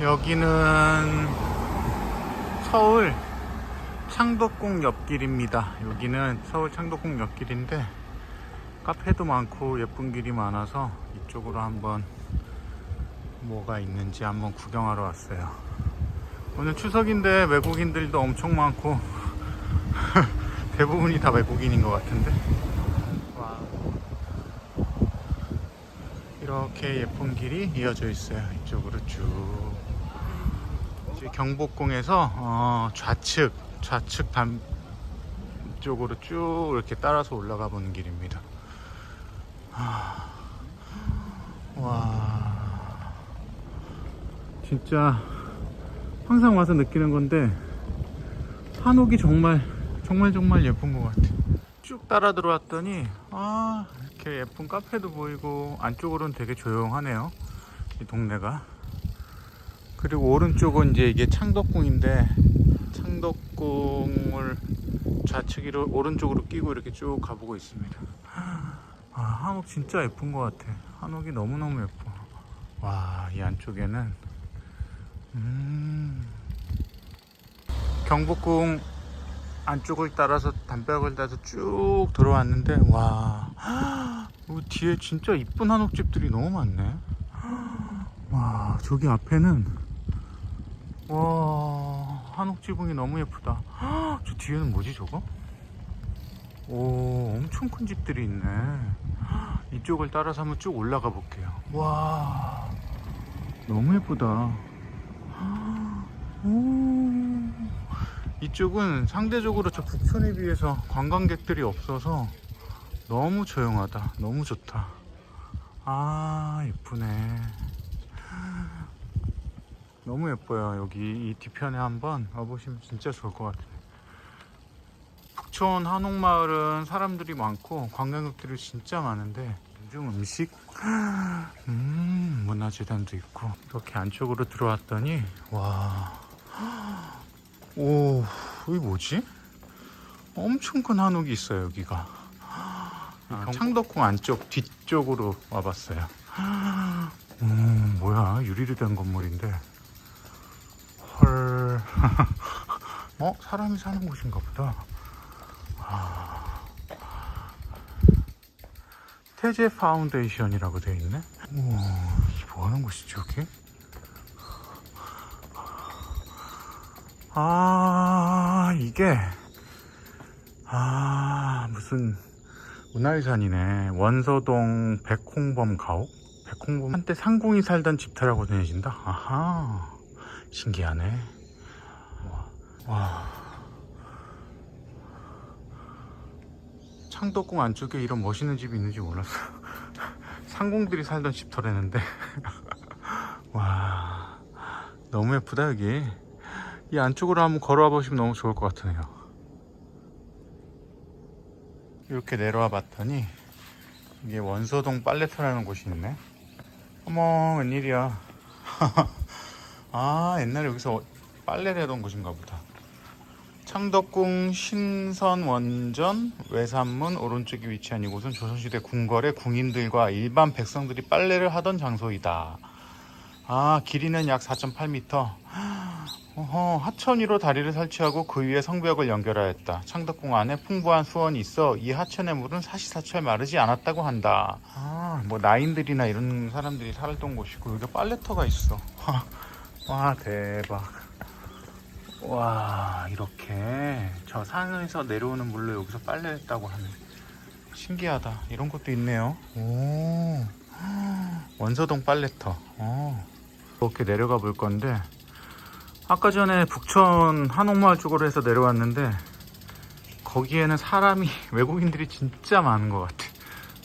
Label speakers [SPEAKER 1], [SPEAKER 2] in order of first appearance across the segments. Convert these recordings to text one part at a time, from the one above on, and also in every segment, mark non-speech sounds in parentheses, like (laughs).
[SPEAKER 1] 여기는 서울 창덕궁 옆길입니다. 여기는 서울 창덕궁 옆길인데 카페도 많고 예쁜 길이 많아서 이쪽으로 한번 뭐가 있는지 한번 구경하러 왔어요. 오늘 추석인데 외국인들도 엄청 많고 (laughs) 대부분이 다 외국인인 것 같은데. 와. 이렇게 예쁜 길이 이어져 있어요. 이쪽으로 쭉. 경복궁에서 어, 좌측, 좌측 단 쪽으로 쭉 이렇게 따라서 올라가 보는 길입니다. 하, 와. 진짜 항상 와서 느끼는 건데 한옥이 정말 정말 정말 예쁜 것 같아. 쭉 따라 들어왔더니 아 이렇게 예쁜 카페도 보이고 안쪽으로는 되게 조용하네요. 이 동네가. 그리고 오른쪽은 이제 이게 창덕궁인데 창덕궁을 좌측으로 오른쪽으로 끼고 이렇게 쭉 가보고 있습니다. 아 한옥 진짜 예쁜 것 같아. 한옥이 너무 너무 예뻐. 와 이 안쪽에는 음 경복궁 안쪽을 따라서 담벼락을 따서 쭉 들어왔는데 와 뒤에 진짜 이쁜 한옥집들이 너무 많네 와 저기 앞에는 와 한옥지붕이 너무 예쁘다 저 뒤에는 뭐지 저거? 오 엄청 큰 집들이 있네 이쪽을 따라서 한번 쭉 올라가 볼게요 와 너무 예쁘다 오 이쪽은 상대적으로 저 북촌에 비해서 관광객들이 없어서 너무 조용하다. 너무 좋다. 아, 예쁘네. 너무 예뻐요. 여기 이 뒤편에 한번 와보시면 진짜 좋을 것 같아요. 북촌 한옥마을은 사람들이 많고 관광객들이 진짜 많은데 요즘 음식 음 문화재단도 있고 이렇게 안쪽으로 들어왔더니 와 오, 여기 뭐지? 엄청 큰 한옥이 있어요, 여기가. 아, 창덕궁 안쪽 뒤쪽으로 와봤어요. 음, 뭐야, 유리로 된 건물인데. 헐. (laughs) 어, 사람이 사는 곳인가 보다. 아. 태제 파운데이션이라고 되어 있네. 오, 뭐 하는 곳이지, 여기? 아 이게 아 무슨 문화유산이네 원서동 백홍범 가옥 백홍범 한때 상궁이 살던 집터라고 전해진다 아하 신기하네 와, 와. 창덕궁 안쪽에 이런 멋있는 집이 있는지 몰랐어 (laughs) 상궁들이 살던 집터라는데 (laughs) 와 너무 예쁘다 여기 이 안쪽으로 한번 걸어와 보시면 너무 좋을 것 같으네요. 이렇게 내려와 봤더니 이게 원서동 빨래터라는 곳이 있네. 어머 웬일이야. (laughs) 아 옛날에 여기서 빨래를 하던 곳인가 보다. 창덕궁 신선원전 외산문 오른쪽에 위치한 이곳은 조선시대 궁궐의 궁인들과 일반 백성들이 빨래를 하던 장소이다. 아 길이는 약 4.8m. 어허, 하천 위로 다리를 설치하고 그 위에 성벽을 연결하였다. 창덕궁 안에 풍부한 수원이 있어 이 하천의 물은 사시사철 마르지 않았다고 한다. 아, 뭐 나인들이나 이런 사람들이 살던 곳이고 여기 빨래터가 있어. (laughs) 와, 대박. 와, 이렇게 저 산에서 내려오는 물로 여기서 빨래했다고 하네. 신기하다. 이런 것도 있네요. 오, 원서동 빨래터. 어. 이렇게 내려가 볼 건데 아까 전에 북촌 한옥마을 쪽으로 해서 내려왔는데 거기에는 사람이 (laughs) 외국인들이 진짜 많은 것 같아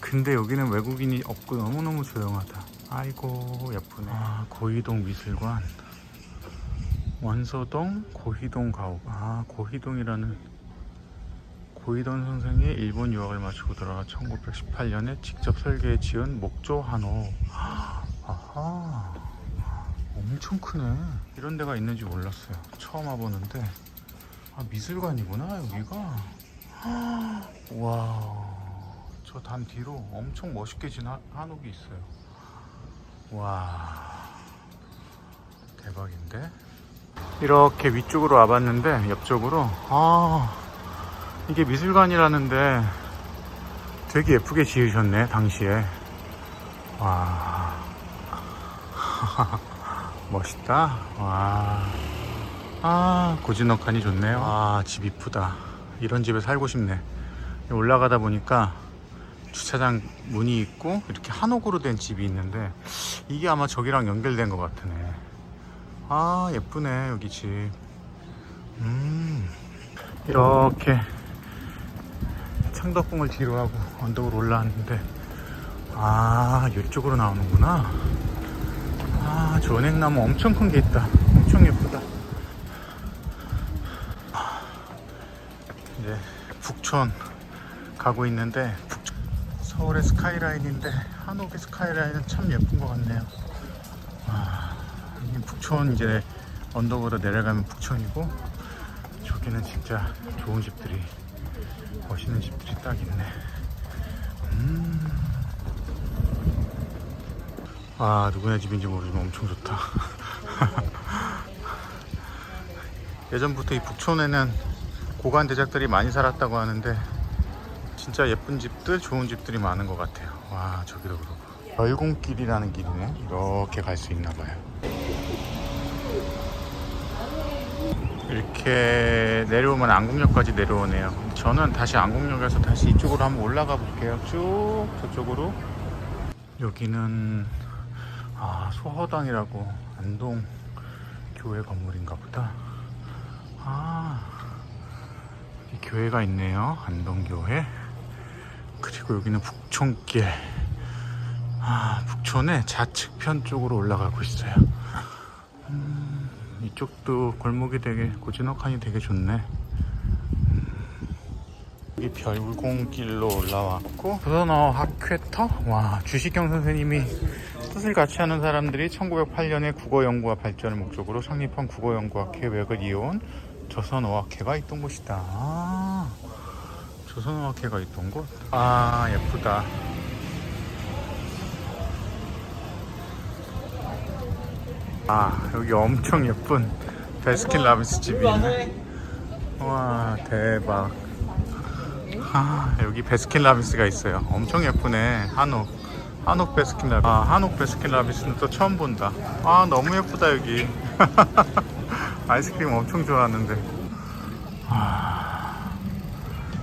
[SPEAKER 1] 근데 여기는 외국인이 없고 너무너무 조용하다 아이고 예쁘네 아 고희동 미술관 원서동 고희동 가옥 아 고희동이라는 고희동 선생이 일본 유학을 마치고 돌아와 1918년에 직접 설계해 지은 목조 한옥 아하 엄청 크네. 이런 데가 있는지 몰랐어요. 처음 와보는데. 아, 미술관이구나, 여기가. 와, 저단 뒤로 엄청 멋있게 진 한- 한옥이 있어요. 와, 대박. 대박인데 이렇게 위쪽으로 와봤는데 옆쪽으로 아 이게 미술관이라는데 되게 예쁘게 지으셨네 당시에 와 (laughs) 멋있다 와 아, 고즈넉하니 좋네요. 아, 집 이쁘다. 이런 집에 살고 싶네. 올라가다 보니까 주차장 문이 있고 이렇게 한옥으로 된 집이 있는데 이게 아마 저기랑 연결된 것 같으네. 아, 예쁘네, 여기 집. 음, 이렇게 창덕궁을 뒤로 하고 언덕으로 올라왔는데 아, 이쪽으로 나오는구나. 아, 저 은행나무 엄청 큰 게 있다. 엄청 예쁘다. 이제 북촌 가고 있는데 북촌- 서울의 스카이라인인데 한옥의 스카이라인은 참 예쁜 것 같네요. 북촌 이제 언덕으로 내려가면 북촌이고 저기는 진짜 좋은 집들이 멋있는 집들이 딱 있네. 음. 아 누구네 집인지 모르지만 엄청 좋다. (laughs) 예전부터 이 북촌에는 고관 대작들이 많이 살았다고 하는데 진짜 예쁜 집들, 좋은 집들이 많은 것 같아요. 와 저기도 그러고 열공길이라는 길이네. 이렇게 갈 수 있나 봐요. 이렇게 내려오면 안국역까지 내려오네요. 저는 다시 안국역에서 다시 이쪽으로 한번 올라가 볼게요. 쭉 저쪽으로. 여기는 아 소허당이라고 안동 교회 건물인가 보다. 아, 이 교회가 있네요. 안동교회. 그리고 여기는 북촌길. 아, 북촌의 좌측편 쪽으로 올라가고 있어요. 음, 이쪽도 골목이 되게 고즈넉하니 되게 좋네. 음, 여기 별공길로 올라왔고 조선어 학회터? 와 주식경 선생님이 뜻을 같이 하는 사람들이 1908년에 국어연구와 발전을 목적으로 창립한 국어연구학 계획을 이어온 조선어학회가 있던 곳이다. 아, 조선어학회가 있던 곳? 아, 예쁘다. 아, 여기 엄청 예쁜 베스킨 라빈스 집이 있네. 와, 대박. 아, 여기 베스킨 라빈스가 있어요. 엄청 예쁘네. 한옥. 한옥 베스킨 라빈스. 아, 한옥 베스킨 라빈스는 또 처음 본다. 아, 너무 예쁘다, 여기. (laughs) 아이스크림 엄청 좋아하는데. 아,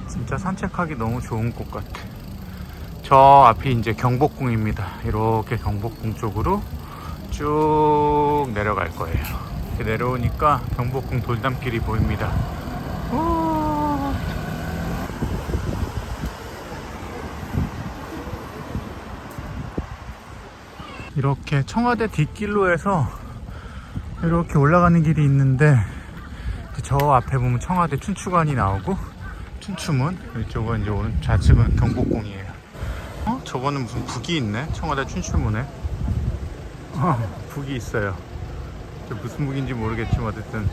[SPEAKER 1] 진짜 산책하기 너무 좋은 곳 같아. 저 앞이 이제 경복궁입니다. 이렇게 경복궁 쪽으로 쭉 내려갈 거예요. 이렇게 내려오니까 경복궁 돌담길이 보입니다. 이렇게 청와대 뒷길로 해서 이렇게 올라가는 길이 있는데 저 앞에 보면 청와대 춘추관이 나오고 춘추문 이쪽은 이제 오른 좌측은 경복궁이에요. 어? 저거는 무슨 북이 있네? 청와대 춘추문에. 어, 북이 있어요. 저 무슨 북인지 모르겠지만 어쨌든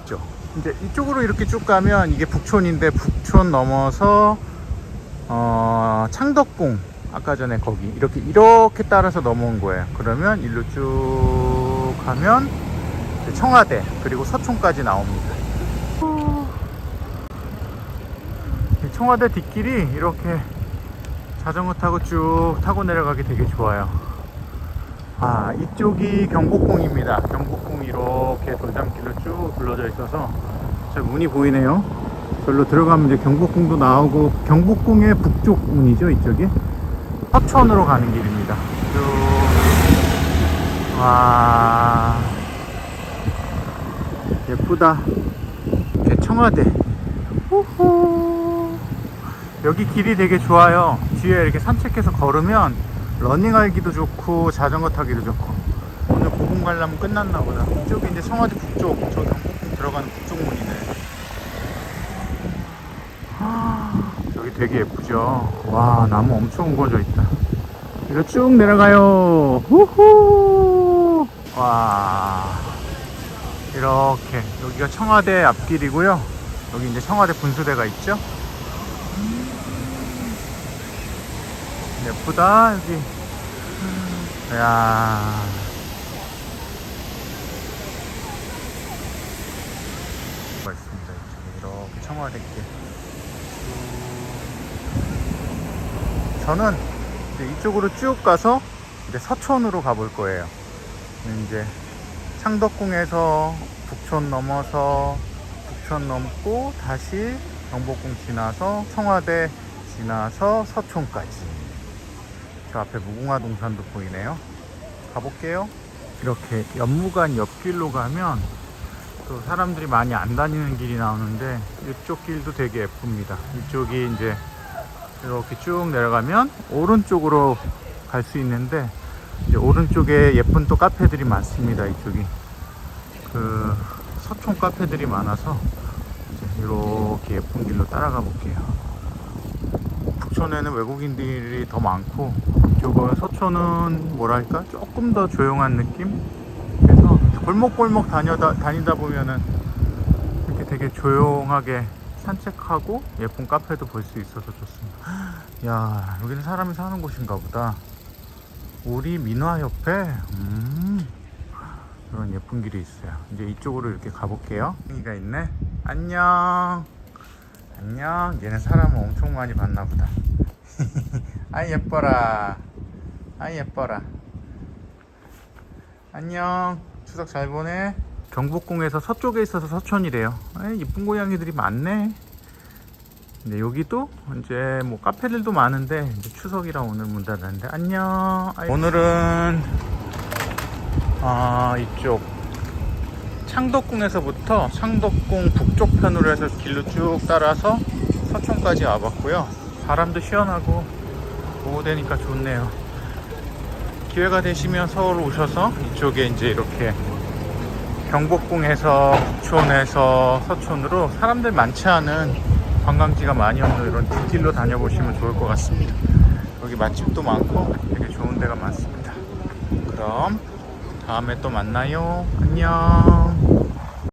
[SPEAKER 1] 있죠. 이제 이쪽으로 이렇게 쭉 가면 이게 북촌인데 북촌 넘어서 어, 창덕궁 아까 전에 거기 이렇게 이렇게 따라서 넘어온 거예요. 그러면 일로 쭉 가면 청와대 그리고 서촌까지 나옵니다. 이 청와대 뒷길이 이렇게 자전거 타고 쭉 타고 내려가기 되게 좋아요. 아, 이쪽이 경복궁입니다. 경복궁 이렇게 돌담길로 쭉 둘러져 있어서 저 문이 보이네요. 절로 들어가면 이제 경복궁도 나오고 경복궁의 북쪽 문이죠, 이쪽이. 서천으로 가는 길입니다. 쭉. 와. 예쁘다. 이렇게 청와대. 우후. 여기 길이 되게 좋아요. 뒤에 이렇게 산책해서 걸으면 러닝하기도 좋고 자전거 타기도 좋고. 오늘 고궁 관람 끝났나 보다. 이쪽이 이제 청와대 북쪽, 저 경복궁 들어가는 북쪽 문이네. 아, 여기 되게 예쁘죠? 와, 나무 엄청 우거져 있다. 이거 쭉 내려가요. 후후. 와. 이렇게. 여기가 청와대 앞길이고요. 여기 이제 청와대 분수대가 있죠? 예쁘다 여기. 야. 맛있습니다 이렇게 청와대길. 저는 이제 이쪽으로 쭉 가서 이제 서촌으로 가볼 거예요. 이제 창덕궁에서 북촌 넘어서 북촌 넘고 다시 경복궁 지나서 청와대 지나서 서촌까지. 저 앞에 무궁화 동산도 보이네요. 가볼게요. 이렇게 연무관 옆길로 가면 또 사람들이 많이 안 다니는 길이 나오는데 이쪽 길도 되게 예쁩니다. 이쪽이 이제 이렇게 쭉 내려가면 오른쪽으로 갈 수 있는데 이제 오른쪽에 예쁜 또 카페들이 많습니다. 이쪽이 그 서촌 카페들이 많아서 이제 이렇게 예쁜 길로 따라가 볼게요. 북촌에는 외국인들이 더 많고 이쪽은 서촌은 뭐랄까 조금 더 조용한 느낌? 그래서 골목골목 다니다, 다니다 보면은 이렇게 되게 조용하게 산책하고 예쁜 카페도 볼 수 있어서 좋습니다. (gasps) 야 여기는 사람이 사는 곳인가 보다. 우리 민화 옆에 음, 그런 예쁜 길이 있어요. 이제 이쪽으로 이렇게 가볼게요. 여기가 있네. 안녕. 안녕. 얘는 사람을 엄청 많이 봤나 보다. (laughs) 아이 예뻐라. 아이 예뻐라. 안녕. 추석 잘 보내. 경복궁에서 서쪽에 있어서 서촌이래요. 에이, 이쁜 고양이들이 많네. 근데 여기도 이제 뭐 카페들도 많은데 추석이라 오늘 문 닫았는데 안녕. 아이, 오늘은 아 이쪽 창덕궁에서부터 창덕궁 북쪽 편으로 해서 길로 쭉 따라서 서촌까지 와봤고요. 바람도 시원하고 오후 되니까 좋네요. 기회가 되시면 서울 오셔서 이쪽에 이제 이렇게 경복궁에서 북촌에서 서촌으로 사람들 많지 않은 관광지가 많이 없는 이런 뒷길로 다녀보시면 좋을 것 같습니다. 여기 맛집도 많고 되게 좋은 데가 많습니다. 그럼 다음에 또 만나요. 안녕.